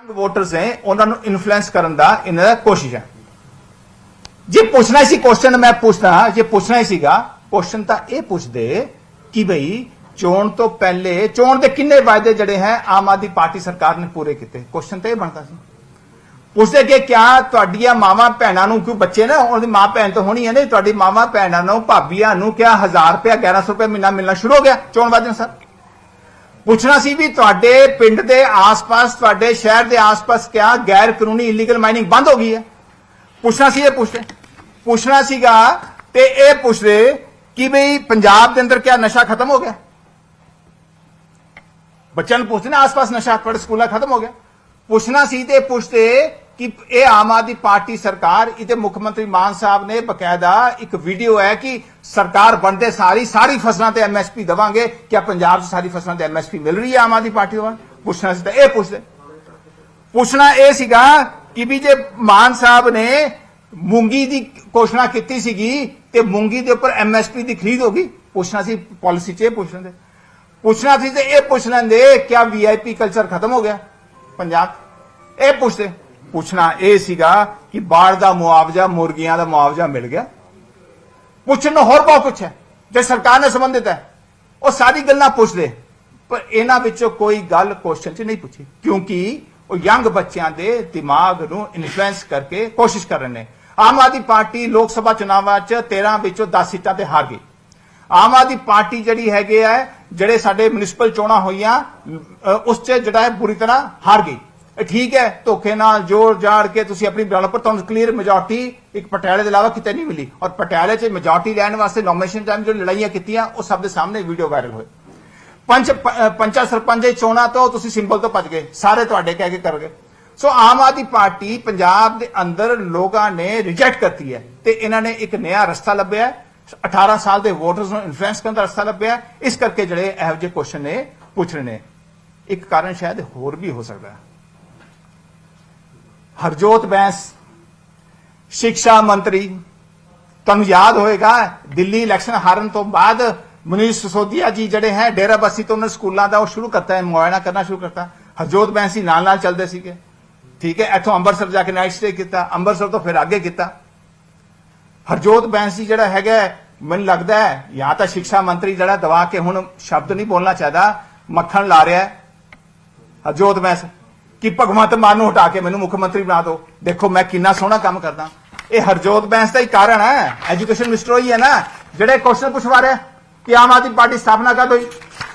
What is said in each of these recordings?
Young voters ਨੇ ਉਹਨਾਂ ਨੂੰ ਇਨਫਲੂਐਂਸ ਕਰਨ ਦਾ ਇਹਨਾਂ ਦਾ ਕੋਸ਼ਿਸ਼ ਹੈ। ਜੇ ਪੁੱਛਣਾ ਸੀ ਕੁਐਸਚਨ ਮੈਂ ਪੁੱਛਦਾ, ਜੇ ਪੁੱਛਣਾ ਹੀ ਸੀਗਾ ਕੁਐਸਚਨ ਤਾਂ ਇਹ ਪੁੱਛਦੇ ਕਿ ਭਈ ਚੋਣ ਤੋਂ ਪਹਿਲੇ, ਚੋਣ ਦੇ ਕਿੰਨੇ ਵਾਅਦੇ ਜਿਹੜੇ ਹੈ, ਆਮ ਆਦਮੀ ਪਾਰਟੀ ਸਰਕਾਰ ਨੇ ਪੂਰੇ ਕੀਤੇ? ਕੁਐਸਚਨ ਤਾਂ ਇਹ ਬਣਦਾ ਸੀ। ਪੁੱਛਦੇ ਕਿ ਕਿਆ ਤੁਹਾਡੀਆਂ ਮਾਵਾਂ ਭੈਣਾਂ ਨੂੰ, ਕਿਉਂ ਬੱਚੇ ਨਾ, ਉਹਨਾਂ ਦੀ ਮਾਂ ਭੈਣ ਤਾਂ ਹੋਣੀ ਹੈ ਨੇ ਤੁਹਾਡੀ ਮਾਵਾਂ ਭੈਣਾਂ ਨੂੰ, ਭਾਬੀਆਂ ਨੂੰ ਕਿਆ 1000 ਰੁਪਏ 1100 ਰੁਪਏ ਮਹੀਨਾ ਮਿਲਣਾ ਸ਼ੁਰੂ ਹੋ ਗਿਆ ਚੋਣ ਵਾਅਦੇ ਸਰ ਪੁੱਛਣਾ ਸੀ ਵੀ ਤੁਹਾਡੇ ਪਿੰਡ ਦੇ ਆਸ-ਪਾਸ, ਤੁਹਾਡੇ ਸ਼ਹਿਰ ਦੇ ਆਸ-ਪਾਸ ਕਿਆ ਗੈਰ ਕਾਨੂੰਨੀ ਇਲੀਗਲ ਮਾਈਨਿੰਗ ਬੰਦ ਹੋ ਗਈ ਹੈ? ਪੁੱਛਣਾ ਸੀ ਇਹ ਪੁੱਛਦੇ ਪੁੱਛਣਾ ਸੀਗਾ ਤੇ ਇਹ ਪੁੱਛਦੇ ਕਿ ਬਈ ਪੰਜਾਬ ਦੇ ਅੰਦਰ ਕਿਆ ਨਸ਼ਾ ਖਤਮ ਹੋ ਗਿਆ? ਬੱਚਿਆਂ ਨੂੰ ਪੁੱਛਦੇ ਨੇ ਆਸ-ਪਾਸ ਨਸ਼ਾ, ਤੁਹਾਡੇ ਸਕੂਲਾਂ ਖਤਮ ਹੋ ਗਿਆ। ਪੁੱਛਣਾ ਸੀ ਤੇ ਪੁੱਛਦੇ ਕਿ ਇਹ ਆਮ ਆਦਮੀ ਪਾਰਟੀ ਸਰਕਾਰ, ਇਹਦੇ ਮੁੱਖ ਮੰਤਰੀ ਮਾਨ ਸਾਹਿਬ ਨੇ ਬਕਾਇਦਾ ਇੱਕ ਵੀਡੀਓ ਹੈ ਕਿ ਸਰਕਾਰ ਬਣਦੇ ਸਾਰੀ ਸਾਰੀ ਫਸਲਾਂ ਤੇ ਐਮਐਸਪੀ ਦਵਾਂਗੇ, ਕਿਆ ਪੰਜਾਬ 'ਚ ਸਾਰੀ ਫਸਲਾਂ ਤੇ ਐਮਐਸਪੀ ਮਿਲ ਰਹੀ ਹੈ ਆਮ ਆਦਮੀ ਪਾਰਟੀ ਵੱਲੋਂ ਪੁੱਛਣਾ ਸੀ ਤਾਂ ਇਹ ਪੁੱਛਦੇ। ਪੁੱਛਣਾ ਇਹ ਸੀਗਾ ਕਿ ਵੀ ਜੇ ਮਾਨ ਸਾਹਿਬ ਨੇ ਮੂੰਗੀ ਦੀ ਘੋਸ਼ਣਾ ਕੀਤੀ ਸੀਗੀ ਤੇ ਮੂੰਗੀ ਦੇ ਉੱਪਰ ਐਮਐਸਪੀ ਦੀ ਖਰੀਦ ਹੋ ਗਈ? ਪੁੱਛਣਾ ਸੀ, ਪਾਲਿਸੀ 'ਚ ਇਹ ਪੁੱਛ ਲੈਂਦੇ। ਪੁੱਛਣਾ ਸੀ ਤੇ ਇਹ ਪੁੱਛ ਲੈਂਦੇ, ਕਿਆ ਵੀਆਈਪੀ ਕਲਚਰ ਖਤਮ ਹੋ ਗਿਆ? ਪੰਜਾਬ। ਇਹ ਪੁੱਛਦੇ। ਪੁੱਛਣਾ ਇਹ ਸੀਗਾ ਕਿ ਬਾੜ ਦਾ ਮੁਆਵਜ਼ਾ, ਮੁਰਗੀਆਂ ਦਾ ਮੁਆਵਜ਼ਾ ਮਿਲ ਗਿਆ। ਪੁੱਛਣ ਨੂੰ ਹੋਰ ਬਹੁਤ ਕੁਛ ਹੈ। ਜੇ ਸਰਕਾਰ ਨਾਲ ਸੰਬੰਧਿਤ ਹੈ, ਉਹ ਸਾਰੀ ਗੱਲਾਂ ਪੁੱਛਦੇ ਪਰ ਇਹਨਾਂ ਵਿੱਚੋਂ ਕੋਈ ਗੱਲ ਕੁਐਸਚਨ 'ਚ ਨਹੀਂ ਪੁੱਛੀ, ਕਿਉਂਕਿ ਉਹ ਯੰਗ ਬੱਚਿਆਂ ਦੇ ਦਿਮਾਗ ਨੂੰ ਇਨਫਲੂਐਂਸ ਕਰਕੇ ਕੋਸ਼ਿਸ਼ ਕਰ ਰਹੇ ਨੇ। ਆਮ ਆਦਮੀ ਪਾਰਟੀ ਲੋਕ ਸਭਾ ਚੁਣਾਵਾਂ 'ਚ 13 ਵਿੱਚੋਂ 10 ਸੀਟਾਂ ਤੇ ਹਾਰ ਗਈ। ਆਮ ਆਦਮੀ ਪਾਰਟੀ ਜਿਹੜੀ ਹੈਗੇ ਆ ਜਿਹੜੇ ਸਾਡੇ ਮਿਊਨਿਸਪਲ ਚੋਣਾਂ ਹੋਈਆਂ ਉਸ 'ਚ ਜਿਹੜਾ ਹੈ ਬੁਰੀ ਤਰ੍ਹਾਂ ਹਾਰ ਗਈ। ਠੀਕ ਹੈ, ਧੋਖੇ ਨਾਲ ਜੋੜ ਜਾੜ ਕੇ ਤੁਸੀਂ ਆਪਣੀ ਬਣਾ ਪਰ ਤੁਹਾਨੂੰ ਕਲੀਅਰ ਮੈਜੋਰਟੀ ਇੱਕ ਪਟਿਆਲੇ ਦੇ ਇਲਾਵਾ ਕਿਤੇ ਨਹੀਂ ਮਿਲੀ। ਔਰ ਪਟਿਆਲੇ 'ਚ ਮੈਜੋਰਟੀ ਲੈਣ ਵਾਸਤੇ ਨੋਮੀਨੇਸ਼ਨ ਟਾਈਮ ਜੋ ਲੜਾਈਆਂ ਕੀਤੀਆਂ, ਉਹ ਸਭ ਦੇ ਸਾਹਮਣੇ ਵੀਡੀਓ ਵਾਇਰਲ ਹੋਏ। ਪੰਚ ਪ- ਸਰਪੰਚ ਦੀ ਚੋਣਾਂ ਤੋਂ ਤੁਸੀਂ ਸਿੰਬਲ ਤੋਂ ਭੱਜ ਗਏ, ਸਾਰੇ ਤੁਹਾਡੇ ਕਹਿ ਕੇ ਕਰ ਗਏ ਸੋ ਆਮ ਆਦਮੀ ਪਾਰਟੀ ਪੰਜਾਬ ਦੇ ਅੰਦਰ ਲੋਕਾਂ ਨੇ ਰਿਜੈਕਟ ਕਰਤੀ ਹੈ ਤੇ ਇਹਨਾਂ ਨੇ ਇੱਕ ਨਵਾਂ ਰਸਤਾ ਲੱਭਿਆ ਹੈ। 18 ਸਾਲ ਦੇ ਵੋਟਰਸ ਨੂੰ ਇਨਫਲੂਐਂਸ ਕਰਨ ਦਾ ਰਸਤਾ ਲੱਭਿਆ ਇਸ ਕਰਕੇ ਜਿਹੜੇ ਇਹੋ ਜਿਹੇ ਕੁਐਸਚਨ ਨੇ ਪੁੱਛ ਰਹੇ ਨੇ। ਇੱਕ ਕਾਰਨ ਸ਼ਾਇਦ ਹੋਰ ਵੀ ਹੋ ਸਕਦਾ ਹੈ। ਹਰਜੋਤ ਬੈਂਸ ਸਿੱਖਿਆ ਮੰਤਰੀ, ਤੁਹਾਨੂੰ ਯਾਦ ਹੋਏਗਾ, ਦਿੱਲੀ ਇਲੈਕਸ਼ਨ ਹਾਰਨ ਤੋਂ ਬਾਅਦ ਮਨੀਸ਼ ਸਿਸੋਦੀਆ ਜੀ ਜਿਹੜੇ ਹੈ, ਡੇਰਾ ਬੱਸੀ ਤੋਂ ਉਹਨਾਂ ਸਕੂਲਾਂ ਦਾ ਉਹ ਸ਼ੁਰੂ ਕਰਤਾ ਹੈ ਮੁਆਇਨਾ ਕਰਨਾ ਸ਼ੁਰੂ ਕਰਤਾ। ਹਰਜੋਤ ਬੈਂਸੀ ਨਾਲ ਨਾਲ ਚੱਲਦੇ ਸੀਗੇ। ਠੀਕ ਹੈ, ਇੱਥੋਂ ਅੰਮ੍ਰਿਤਸਰ ਜਾ ਕੇ ਨਾਈਟ ਸਟੇ ਕੀਤਾ, ਅੰਮ੍ਰਿਤਸਰ ਤੋਂ ਫਿਰ ਅੱਗੇ ਕੀਤਾ। ਹਰਜੋਤ ਬੈਂਸੀ ਜਿਹੜਾ ਹੈਗਾ, ਮੈਨੂੰ ਲੱਗਦਾ ਹੈ, ਜਾਂ ਤਾਂ ਸਿੱਖਿਆ ਮੰਤਰੀ ਜਿਹੜਾ ਦਵਾ ਕੇ ਹੁਣ ਸ਼ਬਦ ਨਹੀਂ ਬੋਲਣਾ ਚਾਹਦਾ, ਮੱਖਣ ਲਾ ਰਿਹਾ ਹੈ। ਹਰਜੋਤ ਬੈਂਸ ਕਿ ਭਗਵੰਤ ਮਾਨ ਨੂੰ ਹਟਾ ਕੇ ਮੈਨੂੰ ਮੁੱਖ ਮੰਤਰੀ ਬਣਾ ਦਿਓ। ਦੇਖੋ, ਮੈਂ ਕਿੰਨਾ ਸੋਹਣਾ ਕੰਮ ਕਰਦਾ। ਇਹ ਹਰਜੋਤ ਬੈਂਸ ਦਾ ਹੀ ਕਾਰਨ ਹੈ। ਐਜੂਕੇਸ਼ਨ ਮਿਨਿਸਟਰ ਹੀ ਹੈ ਨਾ। ਜਿਹੜੇ ਕੁਐਸਚਨ ਪੁੱਛਵਾ ਰਿਹਾ, ਕਿ ਆਮ ਆਦਮੀ ਪਾਰਟੀ ਸਥਾਪਨਾ ਕਦ ਹੋਈ?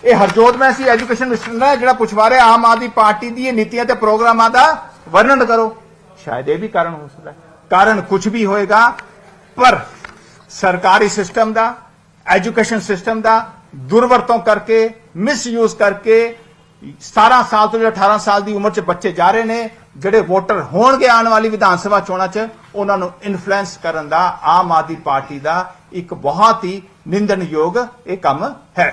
ਇਹ ਹਰਜੋਤ ਬੈਂਸ ਹੀ ਐਜੂਕੇਸ਼ਨ ਮਿਨਿਸਟਰ ਨੇ ਜਿਹੜਾ ਪੁੱਛਵਾ ਰਿਹਾ, ਆਮ ਆਦਮੀ ਪਾਰਟੀ ਦੀ ਇਹ ਨੀਤੀਆਂ ਤੇ ਪ੍ਰੋਗਰਾਮਾਂ ਦਾ ਵਰਣਨ ਕਰੋ। ਸ਼ਾਇਦ ਇਹ ਵੀ ਕਾਰਨ ਹੋ ਸਕਦਾ ਹੈ। ਕਾਰਨ ਕੁਝ ਵੀ ਹੋਏਗਾ, ਪਰ ਸਰਕਾਰੀ ਸਿਸਟਮ ਦਾ ਐਜੂਕੇਸ਼ਨ ਸਿਸਟਮ ਦਾ ਦੁਰਵਰਤੋਂ ਕਰਕੇ ਮਿਸਯੂਜ਼ ਕਰਕੇ 17 ਸਾਲ ਤੋਂ ਜਿਹੜਾ 18 ਸਾਲ ਦੀ ਉਮਰ 'ਚ ਬੱਚੇ ਜਾ ਰਹੇ ਨੇ ਜਿਹੜੇ ਵੋਟਰ ਹੋਣਗੇ ਆਉਣ ਵਾਲੀ ਵਿਧਾਨ ਸਭਾ ਚੋਣਾਂ 'ਚ ਉਹਨਾਂ ਨੂੰ ਇਨਫਲੂਐਂਸ ਕਰਨ ਦਾ ਆਮ ਆਦਮੀ ਪਾਰਟੀ ਦਾ ਇੱਕ ਬਹੁਤ ਹੀ ਨਿੰਦਣਯੋਗ ਇਹ ਕੰਮ ਹੈ?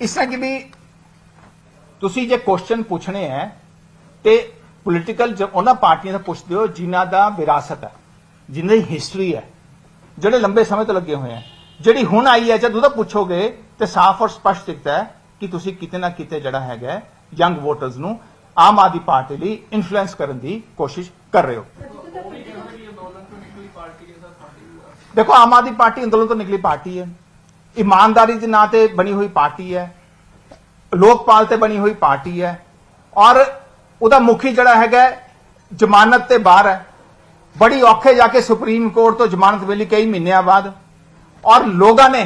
ਇਸ ਤਰ੍ਹਾਂ ਕਿ ਵੀ ਤੁਸੀਂ ਜੇ ਕੁਐਸਚਨ ਪੁੱਛਣੇ ਹੈ, ਤੇ ਪੋਲੀਟੀਕਲ ਉਹਨਾਂ ਪਾਰਟੀਆਂ ਤੋਂ ਪੁੱਛਦੇ ਹੋ ਜਿਨ੍ਹਾਂ ਦਾ ਵਿਰਾਸਤ ਹੈ, ਜਿਨ੍ਹਾਂ ਦੀ ਹਿਸਟਰੀ ਹੈ, ਜਿਹੜੇ ਲੰਬੇ ਸਮੇਂ ਤੋਂ ਲੱਗੇ ਹੋਏ ਹੈ, ਜਿਹੜੀ ਹੁਣ ਆਈ ਹੈ, ਜਦ ਉਹਦਾ ਪੁੱਛੋਗੇ ਤੇ ਸਾਫ਼ ਔਰ ਸਪਸ਼ਟ ਦਿਖਦਾ ਹੈ ਕਿ ਤੁਸੀਂ ਕਿਤੇ ਨਾ ਕਿਤੇ ਜਿਹੜਾ ਹੈਗਾ ਯੰਗ ਵੋਟਰਸ ਨੂੰ ਆਮ ਆਦਮੀ ਪਾਰਟੀ ਲਈ ਇਨਫਲੂਐਂਸ ਕਰਨ ਦੀ ਕੋਸ਼ਿਸ਼ ਕਰ ਰਹੇ ਹੋ। ਦੇਖੋ, ਆਮ ਆਦਮੀ ਪਾਰਟੀ ਅੰਦੋਲਨ ਤੋਂ ਨਿਕਲੀ ਪਾਰਟੀ ਹੈ। ਇਮਾਨਦਾਰੀ ਦੇ ਨਾਂ ਤੇ ਬਣੀ ਹੋਈ ਪਾਰਟੀ ਹੈ। ਲੋਕਪਾਲ ਤੇ ਬਣੀ ਹੋਈ ਪਾਰਟੀ ਹੈ ਔਰ ਉਹਦਾ ਮੁਖੀ ਜਿਹੜਾ ਹੈਗਾ ਜ਼ਮਾਨਤ ਤੇ ਬਾਹਰ ਹੈ। ਬੜੀ ਔਖੇ ਜਾ ਕੇ ਸੁਪਰੀਮ ਕੋਰਟ ਤੋਂ ਜ਼ਮਾਨਤ ਮਿਲੀ ਕਈ ਮਹੀਨਿਆਂ ਬਾਅਦ। ਔਰ ਲੋਕਾਂ ਨੇ,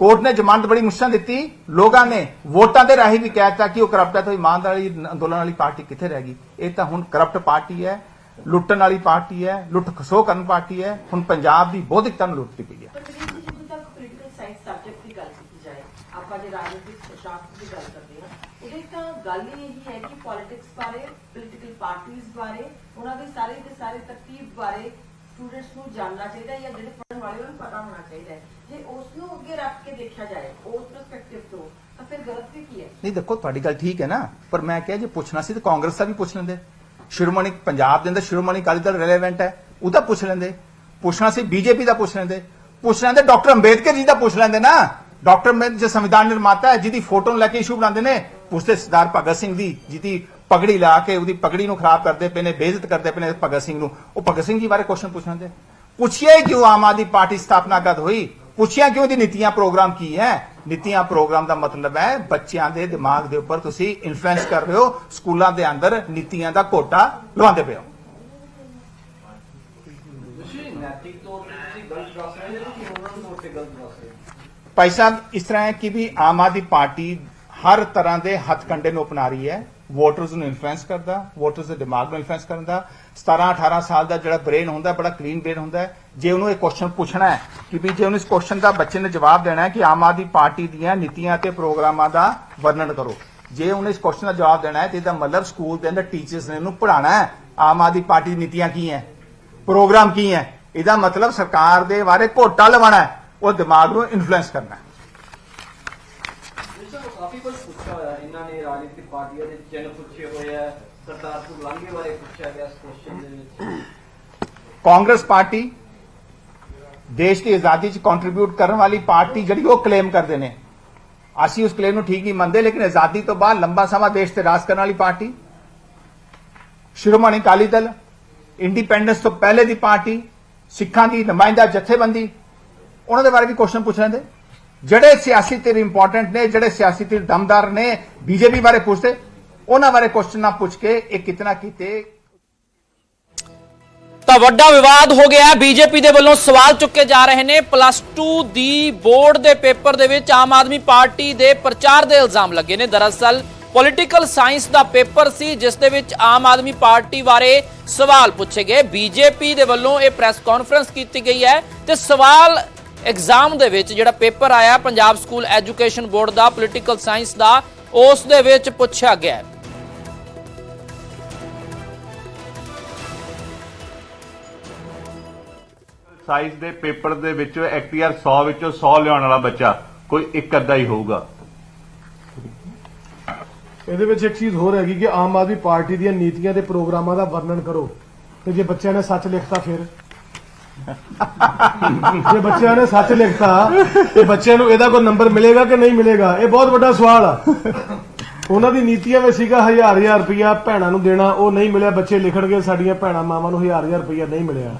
ਕੋਰਟ ਨੇ ਜ਼ਮਾਨਤ ਬੜੀ ਮੁਸ਼ਕਲ ਦਿੱਤੀ। ਲੋਕਾਂ ਨੇ ਵੋਟਾਂ ਦੇ ਰਾਹੀਂ ਵੀ ਕਹਿਤਾ ਕਿ ਉਹ ਕਰਪਟ ਹੈ ਤਾਂ ਇਮਾਨਦਾਰੀ ਅੰਦੋਲਨ ਵਾਲੀ ਪਾਰਟੀ ਕਿੱਥੇ ਰਹਿ ਗਈ? ਇਹ ਤਾਂ ਹੁਣ ਕਰਪਟ ਪਾਰਟੀ ਹੈ, ਲੁੱਟਣ ਵਾਲੀ ਪਾਰਟੀ ਹੈ, ਲੁੱਟ ਖਸੋ ਕਰਨ ਪਾਰਟੀ ਹੈ। ਹੁਣ ਪੰਜਾਬ ਦੀ ਬੌਧਿਕਤਾ ਨੂੰ ਲੁੱਟਦੀ ਪਈ ਹੈ। ਆਪਾਂ ਜੇ ਰਾਜਨੀਤਿਕ ਸ਼ਾਸਤਰ ਦੀ ਗੱਲ ਕਰਦੇ ਹਾਂ। ਉਹਦੇ ਤਾਂ ਗੱਲ ਹੀ ਇਹੀ ਹੈ ਕਿ ਪੋਲਿਟਿਕਸ ਬਾਰੇ ਪੋਲੀਟੀਕਲ ਪਾਰਟੀਆਂ ਬਾਰੇ, ਉਹਨਾਂ ਦੇ ਸਾਰੇ ਦੇ ਸਾਰੇ ਤਰਤੀਬ ਬਾਰੇ ਸਟੂਡੈਂਟਸ ਨੂੰ ਜਾਣਨਾ ਚਾਹੀਦਾ ਜਾਂ ਜਿਹੜੇ ਪੜ੍ਹਨ ਵਾਲੇ ਉਹਨਾਂ ਨੂੰ ਪਤਾ ਹੋਣਾ ਚਾਹੀਦਾ ਹੈ। ਜੇ ਉਸ ਨੂੰ ਅੱਗੇ ਰੱਖ ਕੇ ਦੇਖਿਆ ਜਾਏ, ਉਸ ਪਰਸਪੈਕਟਿਵ ਤੋਂ, ਤਾਂ ਫਿਰ ਗਲਤ ਵੀ ਕੀ ਹੈ? ਨਹੀਂ, ਦੇਖੋ, ਤੁਹਾਡੀ ਗੱਲ ਠੀਕ ਹੈ ਨਾ, ਪਰ ਮੈਂ ਕਿਹਾ ਜੇ ਪੁੱਛਣਾ ਸੀ ਤਾਂ ਕਾਂਗਰਸ ਦਾ ਵੀ ਪੁੱਛ ਲੈਂਦੇ। ਸ਼੍ਰੋਮਣੀ ਪੰਜਾਬ ਦੇ ਅੰਦਰ ਸ਼੍ਰੋਮਣੀ ਅਕਾਲੀ ਦਲ ਰੈਲੇਵੈਂਟ ਹੈ ਉਹ ਪੁੱਛ ਲੈਂਦੇ। ਪੁੱਛਣਾ ਸੀ ਬੀਜੇਪੀ ਦਾ ਪੁੱਛ ਲੈਂਦੇ। ਪੁੱਛ ਲੈਂਦੇ ਡਾਕਟਰ ਅੰਬੇਦਕਰ ਜੀ ਦਾ ਪੁੱਛ ਲੈਂਦੇ ਨਾ। ਡਾਕਟਰ ਅੰਬੇਦਕਰ ਸੰਵਿਧਾਨ ਨਿਰਮਾਤਾ ਹੈ, ਜਿਹਦੀ ਫੋਟੋ ਲੈ ਕੇ ਇਸ਼ੂ ਬਣਾਉਂਦੇ ਨੇ ਪੁੱਛਦੇ ਸਰਦਾਰ ਭਗਤ ਸਿੰਘ ਦੀ, ਜਿਹਦੀ ਪਗੜੀ ਲਾ ਕੇ ਉਹਦੀ ਪਗੜੀ ਨੂੰ ਖਰਾਬ ਕਰਦੇ ਪਏ ਨੇ, ਬੇਇੱਜ਼ਤ ਕਰਦੇ ਪਏ ਨੇ ਭਗਤ ਸਿੰਘ ਨੂੰ। ਉਹ ਭਗਤ ਸਿੰਘ ਜੀ ਬਾਰੇ ਕੁਐਸਚਨ ਪੁੱਛ ਲੈਂਦੇ ਪੁੱਛਿਆ ਕਿਉਂ ਆਮ ਆਦਮੀ ਪਾਰਟੀ ਸਥਾਪਨਾ ਕਦ ਹੋਈ? ਪੁੱਛਿਆ ਕਿਉਂ ਦੀ ਨੀਤੀਆਂ ਪ੍ਰੋਗਰਾਮ ਕੀ ਹੈ? ਨੀਤੀਆਂ ਪ੍ਰੋਗਰਾਮ ਦਾ ਮਤਲਬ ਹੈ, ਬੱਚਿਆਂ ਦੇ ਦਿਮਾਗ ਦੇ ਉੱਪਰ ਤੁਸੀਂ ਇਨਫਲੂਐਂਸ ਕਰ ਰਹੇ ਹੋ, ਸਕੂਲਾਂ ਦੇ ਅੰਦਰ ਨੀਤੀਆਂ ਦਾ ਕੋਟਾ ਲਵਾਉਂਦੇ ਪਏ ਹੋ। ਨੈਤਿਕ ਤੌਰ ਤੇ ਤੁਸੀਂ ਗਲਤ ਦੱਸ ਰਹੇ ਹੋ ਕਿ ਉਹਨਾਂ ਤੌਰ ਤੇ ਗਲਤ ਦੱਸ ਰਹੇ ਹੋ? ਭਾਈ ਸਾਹਿਬ, ਇਸ ਤਰ੍ਹਾਂ ਹੈ ਕਿ ਵੀ ਆਮ ਆਦਮੀ ਪਾਰਟੀ ਹਰ ਤਰ੍ਹਾਂ ਦੇ ਹੱਥਕੰਡੇ ਨੂੰ ਅਪਣਾ ਰਹੀ ਹੈ। ਵੋਟਰਸ ਨੂੰ ਇਨਫਲੂਐਂਸ ਕਰਦਾ ਵੋਟਰਸ ਦੇ ਦਿਮਾਗ ਨੂੰ ਇਨਫਲੂਐਂਸ ਕਰਦਾ 17 18 ਸਾਲ ਦਾ ਜਿਹੜਾ ਬ੍ਰੇਨ ਹੁੰਦਾ, ਬੜਾ ਕਲੀਨ ਬ੍ਰੇਨ ਹੁੰਦਾ ਜੇ ਉਹਨੂੰ ਇਹ ਕੁਐਸਚਨ ਪੁੱਛਣਾ ਹੈ ਕਿ ਵੀ ਜੇ ਉਹਨੂੰ ਇਸ ਕੁਐਸਚਨ ਦਾ ਬੱਚੇ ਨੇ ਜਵਾਬ ਦੇਣਾ ਹੈ ਕਿ ਆਮ ਆਦਮੀ ਪਾਰਟੀ ਦੀਆਂ ਨੀਤੀਆਂ ਤੇ ਪ੍ਰੋਗਰਾਮਾਂ ਦਾ ਵਰਣਨ ਕਰੋ। ਜੇ ਉਹਨੇ ਇਸ ਕੁਐਸਚਨ ਦਾ ਜਵਾਬ ਦੇਣਾ ਹੈ ਤੇ ਇਹਦਾ ਮਤਲਬ ਸਕੂਲ ਦੇ ਅੰਦਰ ਟੀਚਰਸ ਨੇ ਉਹਨੂੰ ਪੜ੍ਹਾਉਣਾ ਹੈ, ਆਮ ਆਦਮੀ ਪਾਰਟੀ ਦੀ ਨੀਤੀਆਂ ਕੀ ਹੈ? ਪ੍ਰੋਗਰਾਮ ਕੀ ਹੈ? ਇਹਦਾ ਮਤਲਬ ਸਰਕਾਰ ਦੇ ਬਾਰੇ ਘੋਟਾ ਲਵਾਉਣਾ ਹੈ। ਉਹ ਦਿਮਾਗ ਨੂੰ ਇਨਫਲੂਐਂਸ ਕਰਨਾ ਹੈ। ਇਸ ਤੋਂ ਕਾਫੀ ਕੁਝ ਪੁੱਛਿਆ ਹੋਇਆ ਇਹਨਾਂ ਨੇ ਰਾਜਨੀਤਿਕ ਪਾਰਟੀਆਂ ਦੇ ਚਿੰਨ੍ਹ ਪੁੱਛੇ ਹੋਏ ਆ ਕਰਤਾਰਪੁਰ ਲਾਂਘੇ ਬਾਰੇ ਪੁੱਛਿਆ ਗਿਆ ਇਸ ਕੁਐਸਚਨ ਦੇ ਵਿੱਚ। ਕਾਂਗਰਸ ਪਾਰਟੀ ਦੇਸ਼ ਦੀ ਆਜ਼ਾਦੀ 'ਚ ਕੰਟਰੀਬਿਊਟ ਕਰਨ ਵਾਲੀ ਪਾਰਟੀ ਜਿਹੜੀ ਉਹ ਕਲੇਮ ਕਰਦੇ ਨੇ। ਅਸੀਂ ਉਸ ਕਲੇਮ ਨੂੰ ਠੀਕ ਨਹੀਂ ਮੰਨਦੇ ਲੇਕਿਨ ਆਜ਼ਾਦੀ ਤੋਂ ਬਾਅਦ ਲੰਬਾ ਸਮਾਂ ਦੇਸ਼ ਤੇ ਰਾਜ ਕਰਨ ਵਾਲੀ ਪਾਰਟੀ ਸ਼੍ਰੋਮਣੀ ਅਕਾਲੀ ਦਲ ਇੰਡੀਪੈਂਡੈਂਸ ਤੋਂ ਪਹਿਲੇ ਦੀ ਪਾਰਟੀ ਸਿੱਖਾਂ ਦੀ ਨੁਮਾਇੰਦਾ ਜਥੇਬੰਦੀ ਉਹਨਾਂ ਦੇ ਬਾਰੇ ਵੀ ਕੁਐਸਚਨ ਪੁੱਛ ਲੈਂਦੇ। ਜਿਹੜੇ ਸਿਆਸੀ ਧਿਰ ਇੰਪੋਰਟੈਂਟ ਨੇ, ਜਿਹੜੇ ਸਿਆਸੀ ਧਿਰ ਦਮਦਾਰ ਨੇ, ਬੀਜੇਪੀ ਬਾਰੇ ਪੁੱਛਦੇ। ਉਹਨਾਂ ਬਾਰੇ ਕੁਐਸਚਨ ਨਾ ਪੁੱਛ ਕੇ ਇਹ ਕਿਤਨਾ ਕੀਤੇ। ਤਾਂ ਵੱਡਾ ਵਿਵਾਦ ਹੋ ਗਿਆ। ਬੀਜੇਪੀ ਦੇ ਵੱਲੋਂ ਸਵਾਲ ਚੁੱਕੇ ਜਾ ਰਹੇ ਨੇ। ਪਲੱਸ 2 ਦੀ ਬੋਰਡ ਦੇ ਪੇਪਰ ਦੇ ਵਿੱਚ ਆਮ ਆਦਮੀ ਪਾਰਟੀ ਦੇ ਪ੍ਰਚਾਰ ਦੇ ਇਲਜ਼ਾਮ ਲੱਗੇ ਨੇ। ਦਰਅਸਲ ਪੋਲਿਟੀਕਲ ਸਾਇੰਸ ਦਾ ਪੇਪਰ ਸੀ, ਜਿਸ ਦੇ ਵਿੱਚ ਆਮ ਆਦਮੀ ਪਾਰਟੀ ਬਾਰੇ ਸਵਾਲ ਪੁੱਛੇ ਗਏ। ਬੀਜੇਪੀ ਦੇ ਵੱਲੋਂ ਇਹ ਪ੍ਰੈਸ ਕਾਨਫਰੰਸ ਕੀਤੀ ਗਈ ਹੈ ਤੇ ਸਵਾਲ ਐਗਜ਼ਾਮ ਦੇ ਵਿੱਚ ਜਿਹੜਾ ਪੇਪਰ ਆਇਆ ਪੰਜਾਬ ਸਕੂਲ ਐਜੂਕੇਸ਼ਨ ਬੋਰਡ ਦਾ ਪੋਲਿਟੀਕਲ ਸਾਇੰਸ ਦਾ ਉਸ ਦੇ ਵਿੱਚ ਪੁੱਛਿਆ ਗਿਆ ਹੈ। ਸਾਈਜ਼ ਦੇ ਪੇਪਰ ਦੇ ਵਿੱਚ ਐਕਟੀਆਰ 100 ਵਿੱਚੋਂ 100 ਲਿਆਉਣ ਵਾਲਾ ਬੱਚਾ ਕੋਈ ਇੱਕ ਅੱਧਾ ਹੀ ਹੋਊਗਾ। ਇਹਦੇ ਵਿੱਚ ਇੱਕ ਚੀਜ਼ ਹੋਰ ਹੈਗੀ ਕਿ ਆਮ ਆਦਮੀ ਪਾਰਟੀ ਦੀਆਂ ਨੀਤੀਆਂ ਤੇ ਪ੍ਰੋਗਰਾਮਾਂ ਦਾ ਵਰਣਨ ਕਰੋ। ਤੇ ਜੇ ਬੱਚਿਆਂ ਨੇ ਸੱਚ ਲਿਖਤਾ ਫਿਰ? ਜੇ ਬੱਚਿਆਂ ਨੇ ਸੱਚ ਲਿਖਤਾ ਤੇ ਬੱਚਿਆਂ ਨੂੰ ਇਹਦਾ ਕੋਈ ਨੰਬਰ ਮਿਲੇਗਾ ਕਿ ਨਹੀਂ ਮਿਲੇਗਾ? ਇਹ ਬਹੁਤ ਵੱਡਾ ਸਵਾਲ ਆ। ਉਹਨਾਂ ਦੀ ਨੀਤੀਆਂ ਵਿੱਚ ਸੀਗਾ ਹਜ਼ਾਰ ਹਜ਼ਾਰ ਰੁਪਇਆ ਭੈਣਾਂ ਨੂੰ ਦੇਣਾ, ਉਹ ਨਹੀਂ ਮਿਲਿਆ, ਬੱਚੇ ਲਿਖਣਗੇ, ਸਾਡੀਆਂ ਭੈਣਾਂ ਮਾਵਾਂ ਨੂੰ ਹਜ਼ਾਰ ਹਜ਼ਾਰ ਰੁਪਇਆ ਨਹੀਂ ਮਿਲਿਆ।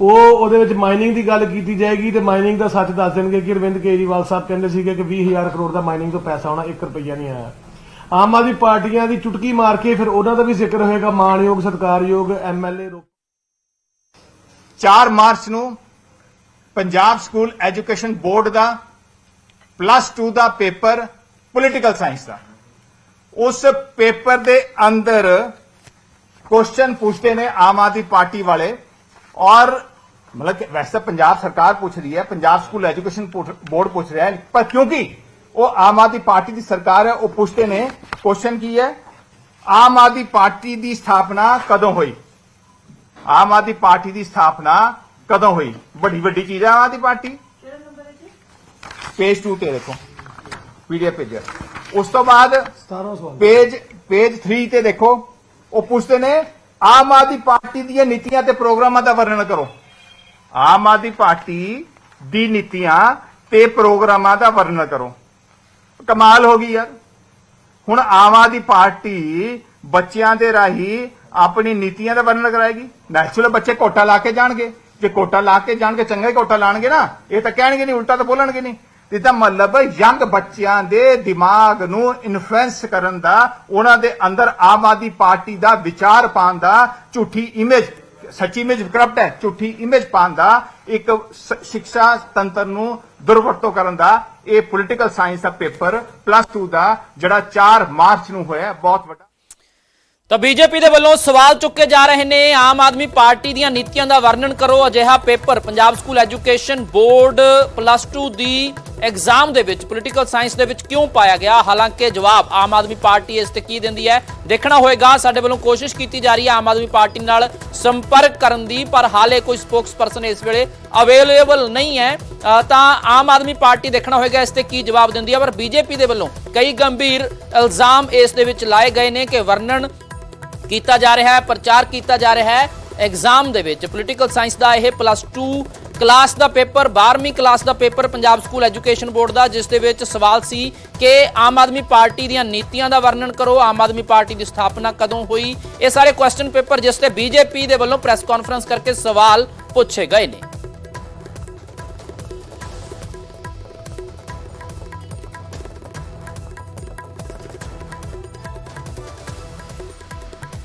ਉਹ ਉਹਦੇ ਵਿੱਚ ਮਾਈਨਿੰਗ ਦੀ ਗੱਲ ਕੀਤੀ ਜਾਏਗੀ ਤੇ ਮਾਈਨਿੰਗ ਦਾ ਸੱਚ ਦੱਸ ਦੇਣਗੇ ਕਿ ਅਰਵਿੰਦ ਕੇਜਰੀਵਾਲ ਸਾਹਿਬ ਕਹਿੰਦੇ ਸੀਗੇ ਕਿ 20000 ਕਰੋੜ ਦਾ ਮਾਈਨਿੰਗ ਤੋਂ ਪੈਸਾ ਆਉਣਾ 1 ਰੁਪਇਆ ਨਹੀਂ ਆਇਆ। ਆਮ ਆਦਮੀ ਪਾਰਟੀਆਂ ਦੀ ਚੁਟਕੀ ਮਾਰ ਕੇ ਫਿਰ ਉਹਨਾਂ ਦਾ ਵੀ ਜ਼ਿਕਰ ਹੋਏਗਾ। ਮਾਣਯੋਗ, ਸਤਿਕਾਰਯੋਗ ਐਮਐਲਏ 4 ਮਾਰਚ ਨੂੰ ਪੰਜਾਬ ਸਕੂਲ ਐਜੂਕੇਸ਼ਨ ਬੋਰਡ ਦਾ ਪਲੱਸ 2 ਦਾ ਪੇਪਰ ਪੋਲੀਟੀਕਲ ਸਾਇੰਸ ਦਾ। ਉਸ ਪੇਪਰ ਦੇ ਅੰਦਰ ਕੁਐਸਚਨ ਪੁੱਛਦੇ ਨੇ ਆਮ ਆਦਮੀ ਪਾਰਟੀ ਵਾਲੇ ਔਰ ਮਤਲਬ ਕਿ ਵੈਸੇ ਤਾਂ ਪੰਜਾਬ ਸਰਕਾਰ ਪੁੱਛ ਰਹੀ ਹੈ, ਪੰਜਾਬ ਸਕੂਲ ਐਜੂਕੇਸ਼ਨ ਬੋਰਡ ਪੁੱਛ ਰਿਹਾ ਹੈ, ਪਰ ਕਿਉਂਕਿ ਉਹ ਆਮ ਆਦਮੀ ਪਾਰਟੀ ਦੀ ਸਰਕਾਰ ਹੈ, ਉਹ ਪੁੱਛਦੇ ਨੇ ਕੁਐਸਚਨ ਕੀ ਹੈ? ਆਮ ਆਦਮੀ ਪਾਰਟੀ ਦੀ ਸਥਾਪਨਾ ਕਦੋਂ ਹੋਈ? ਆਮ ਆਦਮੀ ਪਾਰਟੀ ਦੀ ਸਥਾਪਨਾ ਕਦੋਂ ਹੋਈ? ਵੱਡੀ ਵੱਡੀ ਚੀਜ਼ ਹੈ ਆਮ ਆਦਮੀ ਪਾਰਟੀ? ਪੇਜ 2 ਤੇ ਦੇਖੋ। ਪੀਡੀਐਫ ਭੇਜਿਆ ਉਸ ਤੋਂ ਬਾਅਦ 17 ਸਵਾਲ ਪੇਜ ਪੇਜ 3 ਤੇ ਦੇਖੋ। ਉਹ ਪੁੱਛਦੇ ਨੇ ਆਮ ਆਦਮੀ ਪਾਰਟੀ ਦੀਆਂ ਨੀਤੀਆਂ ਤੇ ਪ੍ਰੋਗਰਾਮਾਂ ਦਾ ਵਰਣਨ ਕਰੋ। ਆਮ ਆਦਮੀ ਪਾਰਟੀ ਦੀ ਨੀਤੀਆਂ ਤੇ ਪ੍ਰੋਗਰਾਮਾਂ ਦਾ ਵਰਣਨ ਕਰੋ। ਕਮਾਲ ਹੋ ਗਈ ਯਾਰ। ਹੁਣ ਆਮ ਆਦਮੀ ਪਾਰਟੀ ਬੱਚਿਆਂ ਦੇ ਰਾਹੀਂ ਆਪਣੀ ਨੀਤੀਆਂ ਦਾ ਵਰਣਨ ਕਰਾਏਗੀ। ਨੈਚੁਰਲ ਬੱਚੇ ਕੋਟਾ ਲਾ ਕੇ ਜਾਣਗੇ। ਜੇ ਕੋਟਾ ਲਾ ਕੇ ਜਾਣਗੇ, ਚੰਗਾ ਹੀ ਕੋਟਾ ਲਾਣਗੇ ਨਾ। ਇਹ ਤਾਂ ਕਹਿਣਗੇ ਨਹੀਂ, ਉਲਟਾ ਤਾਂ ਬੋਲਣਗੇ ਨਹੀਂ। ਇਹਦਾ ਮਤਲਬ ਯੰਗ ਬੱਚਿਆਂ ਦੇ ਦਿਮਾਗ ਨੂੰ ਇਨਫਲੂਐਂਸ ਕਰਨ ਦਾ, ਉਹਨਾਂ ਦੇ ਅੰਦਰ ਆਮ ਆਦਮੀ ਪਾਰਟੀ ਦਾ ਵਿਚਾਰ ਪਾਉਣ ਦਾ ਝੂਠੀ ਇਮੇਜ ਸੱਚੀ ਇਮੇਜ ਕਰਪਟ ਹੈ, ਝੂਠੀ ਇਮੇਜ ਪਾਉਣ ਦਾ ਇੱਕ ਸ- ਸਿੱਖਿਆ ਤੰਤਰ ਨੂੰ ਦੁਰਵਰਤੋਂ ਕਰਨ ਦਾ, ਇਹ ਪੋਲਿਟੀਕਲ ਸਾਇੰਸ ਦਾ ਪੇਪਰ ਪਲੱਸ 2 ਦਾ ਜਿਹੜਾ 4 ਮਾਰਚ ਨੂੰ ਹੋਇਆ, ਬਹੁਤ ਵੱਡਾ ਤਾਂ ਬੀਜੇਪੀ ਦੇ ਵੱਲੋਂ ਸਵਾਲ ਚੁੱਕੇ ਜਾ ਰਹੇ ਨੇ। ਆਮ ਆਦਮੀ ਪਾਰਟੀ ਦੀਆਂ ਨੀਤੀਆਂ ਦਾ ਵਰਣਨ ਕਰੋ। ਅਜਿਹਾ paper Punjab school education board plus 2 ਦੀ ਐਗਜ਼ਾਮ ਦੇ ਵਿੱਚ, ਪੋਲੀਟੀਕਲ ਸਾਇੰਸ ਦੇ ਵਿੱਚ ਕਿਉਂ ਪਾਇਆ ਗਿਆ? ਹਾਲਾਂਕਿ ਜਵਾਬ ਆਮ ਆਦਮੀ ਪਾਰਟੀ ਇਸ ਤੇ ਕੀ ਦਿੰਦੀ ਹੈ? ਦੇਖਣਾ ਹੋਏਗਾ। ਸਾਡੇ ਵੱਲੋਂ ਕੋਸ਼ਿਸ਼ ਕੀਤੀ ਜਾ ਰਹੀ ਹੈ ਆਮ ਆਦਮੀ ਪਾਰਟੀ ਨਾਲ ਸੰਪਰਕ ਕਰਨ ਦੀ, ਪਰ ਹਾਲੇ ਕੋਈ ਸਪੋਕਸਪਰਸਨ ਇਸ ਵੇਲੇ ਅਵੇਲੇਬਲ ਨਹੀਂ ਹੈ। ਤਾਂ ਆਮ ਆਦਮੀ ਪਾਰਟੀ ਦੇਖਣਾ ਹੋਏਗਾ, ਇਸ ਤੇ ਕੀ ਜਵਾਬ ਦਿੰਦੀ ਹੈ। ਪਰ ਬੀਜੇਪੀ ਦੇ ਵੱਲੋਂ ਕਈ ਗੰਭੀਰ ਇਲਜ਼ਾਮ ਇਸ ਦੇ ਵਿੱਚ ਲਾਏ ਗਏ ਨੇ ਕਿ ਵਰਣਨ ਕੀਤਾ ਜਾ ਰਿਹਾ ਹੈ, ਪ੍ਰਚਾਰ ਕੀਤਾ ਜਾ ਰਿਹਾ ਹੈ। ਐਗਜ਼ਾਮ ਦੇ ਵਿੱਚ ਪੋਲੀਟੀਕਲ ਸਾਇੰਸ ਦਾ ਇਹ ਪਲੱਸ 2 ਕਲਾਸ ਦਾ ਪੇਪਰ 12ਵੀਂ ਕਲਾਸ ਦਾ paper Punjab school education board ਦਾ, ਜਿਸ ਦੇ ਵਿੱਚ ਸਵਾਲ ਸੀ ਕਿ ਆਮ ਆਦਮੀ ਪਾਰਟੀ ਦੀਆਂ ਨੀਤੀਆਂ ਦਾ ਵਰਣਨ ਕਰੋ, ਆਮ ਆਦਮੀ ਪਾਰਟੀ ਦੀ ਸਥਾਪਨਾ ਕਦੋਂ ਹੋਈ? ਇਹ ਸਾਰੇ ਕੁਐਸਚਨ ਪੇਪਰ ਜਿਸ ਤੇ ਬੀਜੇਪੀ ਦੇ ਵੱਲੋਂ ਪ੍ਰੈਸ ਕਾਨਫਰੰਸ ਕਰਕੇ ਸਵਾਲ ਪੁੱਛੇ ਗਏ ਨੇ।